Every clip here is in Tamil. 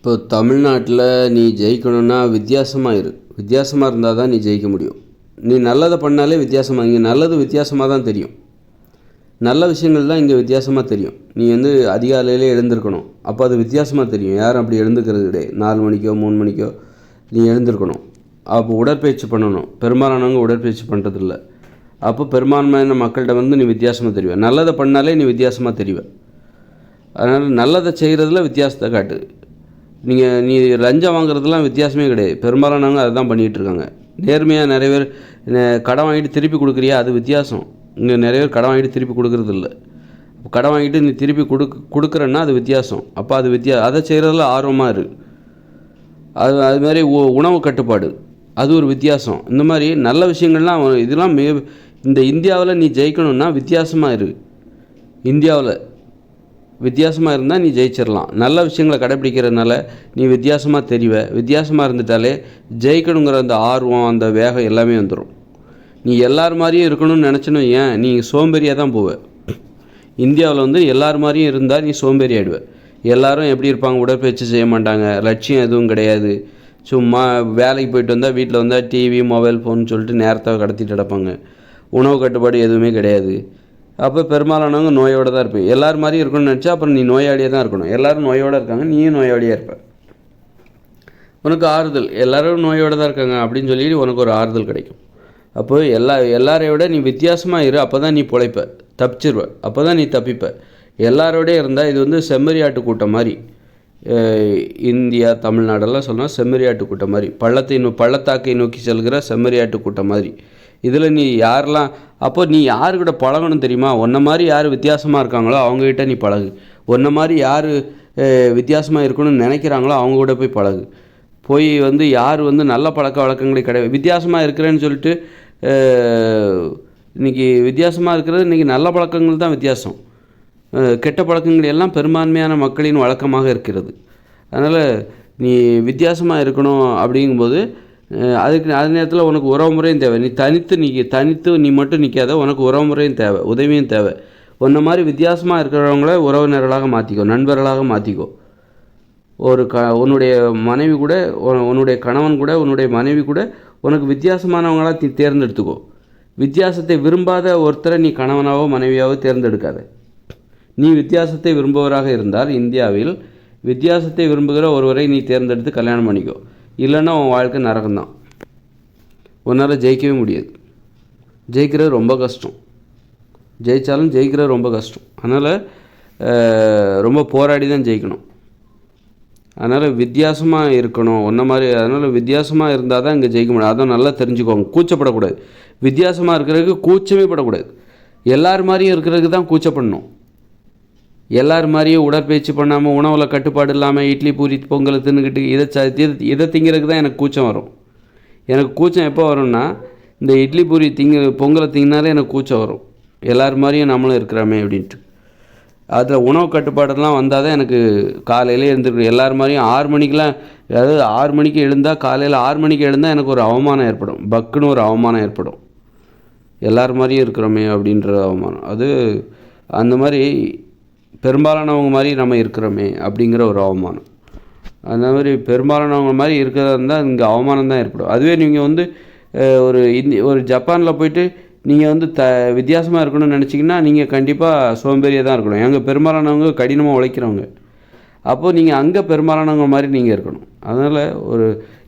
இப்போ தமிழ்நாட்டில் நீ ஜெயிக்கணும்னா வித்தியாசமாக இரு. வித்தியாசமாக இருந்தால் தான் நீ ஜெயிக்க முடியும். நீ நல்லதை பண்ணாலே வித்தியாசமாக இங்கே நல்லது வித்தியாசமாக தான் தெரியும். நல்ல விஷயங்கள் தான் இங்கே வித்தியாசமாக தெரியும். நீ வந்து அதிகாலையிலே எழுந்திருக்கணும். அப்போ அது வித்தியாசமாக தெரியும். யாரும் அப்படி எழுந்துக்கிறது கிடையாது. நாலு மணிக்கோ மூணு மணிக்கோ நீ எழுந்திருக்கணும். அப்போ உடற்பயிற்சி பண்ணணும். பெரும்பாலானவங்க உடற்பயிற்சி பண்ணுறதில்ல அப்போ பெரும்பான்மையான மக்கள்கிட்ட வந்து நீ வித்தியாசமாக தெரிவ. நல்லதை பண்ணாலே நீ வித்தியாசமாக தெரிவ. அதனால் நல்லதை செய்கிறதுல வித்தியாசத்தை காட்டு. நீங்கள் நீ லஞ்சம் வாங்குறதுலாம் வித்தியாசமே கிடையாது. பெரும்பாலானவங்க அதை தான் பண்ணிகிட்ருக்காங்க. நேர்மையாக நிறைய பேர் கடன் வாங்கிட்டு திருப்பி கொடுக்குறியா? அது வித்தியாசம். இங்கே நிறைய பேர் கடன் வாங்கிட்டு திருப்பி கொடுக்குறது இல்லை கடன் வாங்கிட்டு நீ திருப்பி கொடுக்க கொடுக்குறன்னா அது வித்தியாசம். அப்போ அது வித்தியா அதை செய்கிறதுல ஆர்வமாக இரு. அது அது மாதிரி உ- உணவு கட்டுப்பாடு. அது ஒரு வித்தியாசம். இந்த மாதிரி நல்ல விஷயங்கள்லாம் இதெல்லாம் மிக இந்த இந்தியாவில் நீ ஜெயிக்கணும்னா வித்தியாசமாக இரு. இந்தியாவில். வித்தியாசமாக இருந்தால் நீ ஜெயிச்சிடலாம் நல்ல விஷயங்களை கடைப்பிடிக்கிறதுனால நீ வித்தியாசமாக தெரிவ. வித்தியாசமாக இருந்துட்டாலே ஜெயிக்கணுங்கிற அந்த ஆர்வம் அந்த வேகம் எல்லாமே வந்துடும் நீ எல்லார் மாதிரியும் இருக்கணும்னு நினச்சணும் ஏன் நீ சோம்பேறியாக தான் போவ. இந்தியாவில் வந்து எல்லார் மாதிரியும் இருந்தால் நீ சோம்பேறி ஆயிடுவ. எல்லாரும் எப்படி இருப்பாங்க? உடற்பயிற்சி செய்ய மாட்டாங்க. லட்சியம் எதுவும் கிடையாது. சும்மா வேலைக்கு போயிட்டு வந்தால் வீட்டில் வந்தால் டிவி மொபைல் ஃபோன் சொல்லிட்டு நேரத்தை கடத்திட்டு கிடப்பாங்க. உணவு கட்டுப்பாடு எதுவுமே கிடையாது. அப்போ பெரும்பாலானவங்க நோயோடு தான் இருப்பேன் எல்லார் மாதிரி இருக்கணும்னு நினச்சா அப்புறம் நீ நோயாளியாக தான் இருக்கணும். எல்லோரும் நோயோடு இருக்காங்க நீயும் நோயாளியாக இருப்ப. உனக்கு ஆறுதல். எல்லாரும் நோயோடு தான் இருக்காங்க அப்படின்னு சொல்லி உனக்கு ஒரு ஆறுதல் கிடைக்கும். அப்போ எல்லா எல்லாரையும் விட நீ வித்தியாசமாக இரு அப்போ தான் நீ பிழைப்ப. தப்பிச்சிருவ. அப்போ தான் நீ தப்பிப்ப. எல்லாரோடய இருந்தால் இது வந்து செம்மறியாட்டு கூட்டம் மாதிரி. இந்தியா தமிழ்நாடெல்லாம் சொன்னால் செம்மறியாட்டு கூட்டம் மாதிரி. பள்ளத்தை நோ பள்ளத்தாக்கை நோக்கி செல்கிற செம்மறியாட்டு கூட்டம் மாதிரி. இதில் நீ யாரெல்லாம் அப்போ நீ யார் கூட பழகணும் தெரியுமா? உன்ன மாதிரி யார் வித்தியாசமாக இருக்காங்களோ அவங்ககிட்ட நீ பழகு. உன்ன மாதிரி யார் வித்தியாசமாக இருக்கணும்னு நினைக்கிறாங்களோ அவங்க கூட போய் பழகு. போய் வந்து யார் வந்து நல்ல பழக்க வழக்கங்களே கிடையாது வித்தியாசமாக இருக்கிறேன்னு சொல்லிட்டு இன்றைக்கி இன்னைக்கு வித்தியாசமாக இருக்கிறது இன்றைக்கி நல்ல பழக்கங்கள் தான் வித்தியாசம். கெட்ட பழக்கங்கள் எல்லாம் பெரும்பான்மையான மக்களின் வழக்கமாக இருக்கிறது. அதனால் நீ வித்தியாசமாக இருக்கணும் அப்படிங்கும்போது அதுக்கு அது நேரத்தில் உனக்கு உறவு முறையும் தேவை. நீ தனித்து நீ தனித்து நீ மட்டும் நிற்காத உனக்கு உறவு முறையும் தேவை உதவியும் தேவை. உன்ன மாதிரி வித்தியாசமாக இருக்கிறவங்கள உறவினர்களாக மாற்றிக்கோ நண்பர்களாக மாற்றிக்கோ ஒரு க உன்னுடைய மனைவி கூட உன்னுடைய கணவன் கூட உன்னுடைய மனைவி கூட உனக்கு வித்தியாசமானவங்களாக நீ தேர்ந்தெடுத்துக்கோ. வித்தியாசத்தை விரும்பாத ஒருத்தரை நீ கணவனாவோ மனைவியாவோ தேர்ந்தெடுக்காத. நீ வித்தியாசத்தை விரும்புவராக இருந்தால் இந்தியாவில் வித்தியாசத்தை விரும்புகிற ஒருவரை நீ தேர்ந்தெடுத்து கல்யாணம் பண்ணிக்கோ. இல்லைன்னா உன் வாழ்க்கை நரகம்தான். உன்னால் ஜெயிக்கவே முடியாது. ஜெயிக்கிறது ரொம்ப கஷ்டம். ஜெயித்தாலும் ஜெயிக்கிறது ரொம்ப கஷ்டம். அதனால் ரொம்ப போராடி தான் ஜெயிக்கணும். அதனால் வித்தியாசமாக இருக்கணும். ஒன்றை மாதிரி அதனால் வித்தியாசமாக இருந்தால் தான் இங்கே ஜெயிக்க முடியும். அதான் நல்லா தெரிஞ்சுக்கோங்க. கூச்சப்படக்கூடாது. வித்தியாசமாக இருக்கிறதுக்கு கூச்சமே படக்கூடாது. எல்லார் மாதிரியும் இருக்கிறதுக்கு தான் கூச்சப்படணும். எல்லார் மாதிரியும் உடற்பயிற்சி பண்ணாமல் உணவில் கட்டுப்பாடு இல்லாமல் இட்லி பூரி பொங்கல் தின்னுக்கிட்டு இதை ச இதை- இதை திங்கிறதுக்கு தான் எனக்கு கூச்சம் வரும். எனக்கு கூச்சம் எப்போ வரும்னா இந்த இட்லி பூரி திங்க பொங்கலை திங்கினாலே எனக்கு கூச்சம் வரும். எல்லார் மாதிரியும் நம்மளும் இருக்கிறோமே அப்படின்ட்டு. அதில் உணவு கட்டுப்பாடெல்லாம் வந்தால் தான் எனக்கு காலையிலே எழுந்திருக்கணும். எல்லார் மாதிரியும் ஆறு மணிக்கெலாம் அதாவது ஆறு மணிக்கு எழுந்தால் காலையில் ஆறு மணிக்கு எழுந்தால் எனக்கு ஒரு அவமானம் ஏற்படும். பக்குன்னு ஒரு அவமானம் ஏற்படும். எல்லார் மாதிரியும் இருக்கிறோமே அப்படின்ற அவமானம். அது அந்த மாதிரி பெரும்பாலானவங்க மாதிரி நம்ம இருக்கிறோமே அப்படிங்கிற ஒரு அவமானம். அந்த மாதிரி பெரும்பாலானவங்க மாதிரி இருக்கிறதா இருந்தால் இங்கே அவமானம் தான் ஏற்படும். அதுவே நீங்கள் வந்து ஒரு இந்தி ஒரு ஜப்பானில் போயிட்டு நீங்கள் வந்து த வித்தியாசமாக இருக்கணும்னு நினச்சிங்கன்னா நீங்கள் கண்டிப்பாக சோம்பேறியாக தான் இருக்கணும். எங்கள் பெரும்பாலானவங்க கடினமாக உழைக்கிறவங்க. அப்போது நீங்கள் அங்கே பெரும்பாலானவங்க மாதிரி நீங்கள் இருக்கணும். அதனால் ஒரு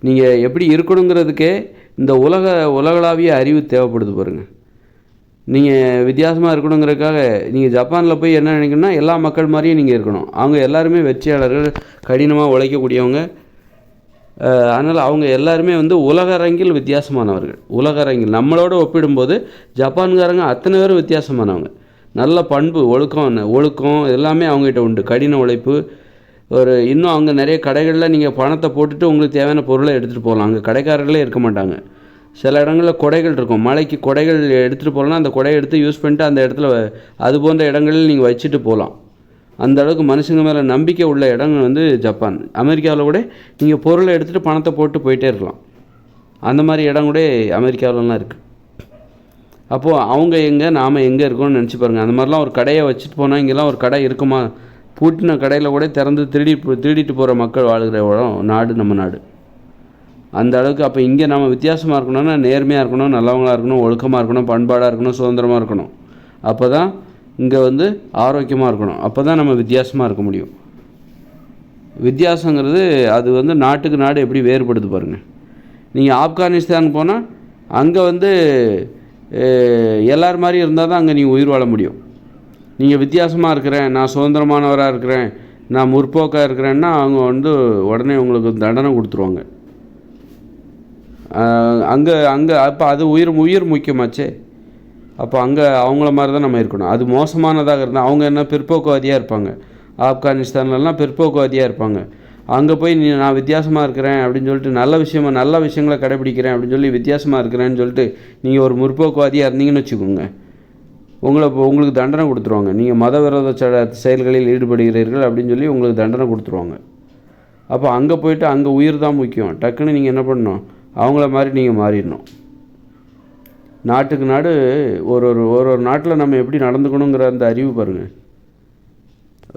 நீங்கள் எப்படி இருக்கணுங்கிறதுக்கே இந்த உலக உலகளாவிய அறிவு தேவைப்படுது பாருங்கள் நீங்கள் வித்தியாசமாக இருக்கணுங்கிறதுக்காக நீங்கள் ஜப்பானில் போய் என்ன நினைக்கணும்னா எல்லா மக்கள் மாதிரியும் நீங்கள் இருக்கணும். அவங்க எல்லாருமே வெற்றியாளர்கள் கடினமாக உழைக்கக்கூடியவங்க. அதனால் அவங்க எல்லாருமே வந்து உலக அரங்கில் வித்தியாசமானவர்கள். உலக அரங்கில் நம்மளோட ஒப்பிடும்போது ஜப்பான்காரங்க அத்தனை பேரும் வித்தியாசமானவங்க. நல்ல பண்பு ஒழுக்கம் ஒழுக்கம் எல்லாமே அவங்ககிட்ட உண்டு. கடின உழைப்பு. ஒரு இன்னும் அங்கே நிறைய கடைகளில் நீங்கள் பணத்தை போட்டுட்டு உங்களுக்கு தேவையான பொருளை எடுத்துகிட்டு போகலாம். அங்கே கடைக்காரர்களே இருக்க மாட்டாங்க. சில இடங்களில் கொடைகள் இருக்கும். மலைக்கு கொடைகள் எடுத்துகிட்டு போகலாம் அந்த கொடையை எடுத்து யூஸ் பண்ணிட்டு அந்த இடத்துல அது போன்ற இடங்களில் நீங்கள் வச்சுட்டு போகலாம் அந்த அளவுக்கு மனுஷங்க மேலே நம்பிக்கை உள்ள இடங்கள் வந்து ஜப்பான். அமெரிக்காவில் கூட நீங்கள் பொருளை எடுத்துகிட்டு பணத்தை போட்டு போயிட்டே இருக்கலாம். அந்த மாதிரி இடம் கூட அமெரிக்காவிலலாம் இருக்குது அப்போது அவங்க எங்கே நாம் எங்கே இருக்கோம்னு நினச்சி பாருங்கள் அந்த மாதிரிலாம் ஒரு கடையை வச்சுட்டு போனால் இங்கெல்லாம் ஒரு கடை இருக்குமா? பூட்டின கடையில் கூட திறந்து திருடி திருடிட்டு போகிற மக்கள் வாழ்கிற இடம் நாடு நம்ம நாடு. அந்த அளவுக்கு அப்போ இங்கே நம்ம வித்தியாசமாக இருக்கணும்னா நேர்மையாக இருக்கணும் நல்லவங்களாக இருக்கணும் ஒழுக்கமாக இருக்கணும் பண்பாடாக இருக்கணும் சுதந்திரமாக இருக்கணும். அப்போ தான் இங்கே வந்து ஆரோக்கியமாக இருக்கணும். அப்போ தான் நம்ம வித்தியாசமாக இருக்க முடியும். வித்தியாசங்கிறது அது வந்து நாட்டுக்கு நாடு எப்படி வேறுபடுது பாருங்கள் நீங்கள் ஆப்கானிஸ்தான் போனால் அங்கே வந்து எல்லார் மாதிரி இருந்தால் தான் அங்கே நீங்கள் உயிர் வாழ முடியும். நீங்கள் வித்தியாசமாக இருக்கிறேன் நான் சுதந்திரமானவராக இருக்கிறேன் நான் முற்போக்காக இருக்கிறேன்னா அவங்க வந்து உடனே உங்களுக்கு தண்டனை கொடுத்துருவாங்க. அங்கே அங்கே அப்போ அது உயிர் உயிர் முக்கியமாச்சே. அப்போ அங்கே அவங்கள மாதிரி தான் நம்ம இருக்கணும். அது மோசமானதாக இருந்தால் அவங்க என்ன பிற்போக்குவாதியாக இருப்பாங்க. ஆப்கானிஸ்தான்லலாம் பிற்போக்குவாதியாக இருப்பாங்க. அங்கே போய் நீ நான் வித்தியாசமாக இருக்கிறேன் அப்படின்னு சொல்லிட்டு நல்ல விஷயமா நல்ல விஷயங்களை கடைபிடிக்கிறேன் அப்படின்னு சொல்லி வித்தியாசமாக இருக்கிறேன்னு சொல்லிட்டு நீங்கள் ஒரு முற்போக்குவாதியாக இருந்தீங்கன்னு வச்சுக்கோங்க. உங்களை இப்போ உங்களுக்கு தண்டனை கொடுத்துருவாங்க. நீங்கள் மதவிரோத ச- செயல்களில் ஈடுபடுகிறீர்கள் அப்படின்னு சொல்லி உங்களுக்கு தண்டனை கொடுத்துருவாங்க. அப்போ அங்கே போயிட்டு அங்கே உயிர் தான் முக்கியம். டக்குன்னு நீங்கள் என்ன பண்ணணும்? அவங்கள மாதிரி நீங்கள் மாறிடணும். நாட்டுக்கு நாடு ஒரு ஒரு ஒரு ஒரு நாட்டில் நம்ம எப்படி நடந்துக்கணுங்கிற அந்த அறிவு பாருங்கள்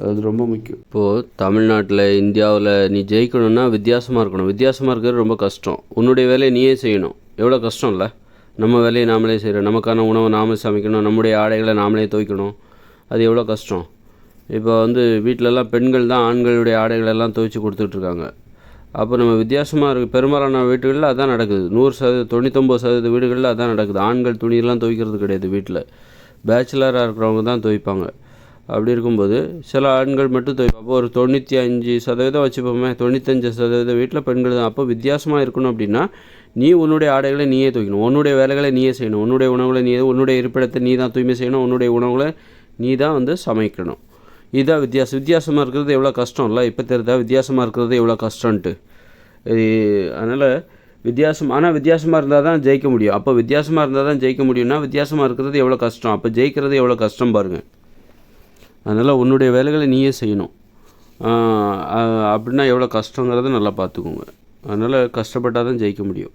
அது ரொம்ப முக்கியம். இப்போது தமிழ்நாட்டில் இந்தியாவில் நீ ஜெயிக்கணும்னா வித்தியாசமாக இருக்கணும். வித்தியாசமாக இருக்கிறது ரொம்ப கஷ்டம். உன்னுடைய வேலையை நீயே செய்யணும். எவ்வளோ கஷ்டம் இல்லை நம்ம வேலையை நாமளே செய்கிறோம் நமக்கான உணவை நாமளே சமைக்கணும். நம்முடைய ஆடைகளை நாமளே துவைக்கணும். அது எவ்வளோ கஷ்டம். இப்போ வந்து வீட்டிலலாம் பெண்கள் தான் ஆண்களுடைய ஆடைகளெல்லாம் துவைச்சி கொடுத்துட்ருக்காங்க அப்போ நம்ம வித்தியாசமாக இருக்குது பெரும்பாலான வீடுகளில் அதான் நடக்குது. நூறு சதவீதம் தொண்ணூத்தொம்பது சதவீத வீடுகளில் அதான் நடக்குது. ஆண்கள் துணியெல்லாம் துவைக்கிறது கிடையாது வீட்டில் பேச்சுலராக இருக்கிறவங்க தான் துவைப்பாங்க. அப்படி இருக்கும்போது சில ஆண்கள் மட்டும் துவைப்பாங்க. அப்போ ஒரு தொண்ணூற்றி அஞ்சு சதவீதம் வச்சுப்போமே. தொண்ணூத்தஞ்சு சதவீதம் வீட்டில் பெண்கள் தான். அப்போ வித்தியாசமாக இருக்கணும் அப்படின்னா நீ உன்னுடைய ஆடைகளை நீயே துவைக்கணும். உன்னுடைய வேலைகளை நீயே செய்யணும். உன்னுடைய உணவுகளை நீ உன்னுடைய இருப்பிடத்தை நீ தான் தூய்மை செய்யணும். உன்னுடைய உணவுகளை நீ தான் வந்து சமைக்கணும். இதுதான் வித்தியாசம். வித்தியாசமாக இருக்கிறது எவ்வளோ கஷ்டம் இல்லை இப்போ தெரியுதா? வித்தியாசமாக இருக்கிறது எவ்வளோ கஷ்டன்ட்டு அதனால் வித்தியாசம் ஆனால் வித்தியாசமாக இருந்தால் தான் ஜெயிக்க முடியும். அப்போ வித்தியாசமாக இருந்தால் தான் ஜெயிக்க முடியும்னா வித்தியாசமாக இருக்கிறது எவ்வளோ கஷ்டம். அப்போ ஜெயிக்கிறது எவ்வளோ கஷ்டம் பாருங்கள் அதனால் உன்னுடைய வேலைகளை நீயே செய்யணும். அப்படின்னா எவ்வளோ கஷ்டங்கிறத நல்லா பார்த்துக்கோங்க. அதனால் கஷ்டப்பட்டால் தான் ஜெயிக்க முடியும்.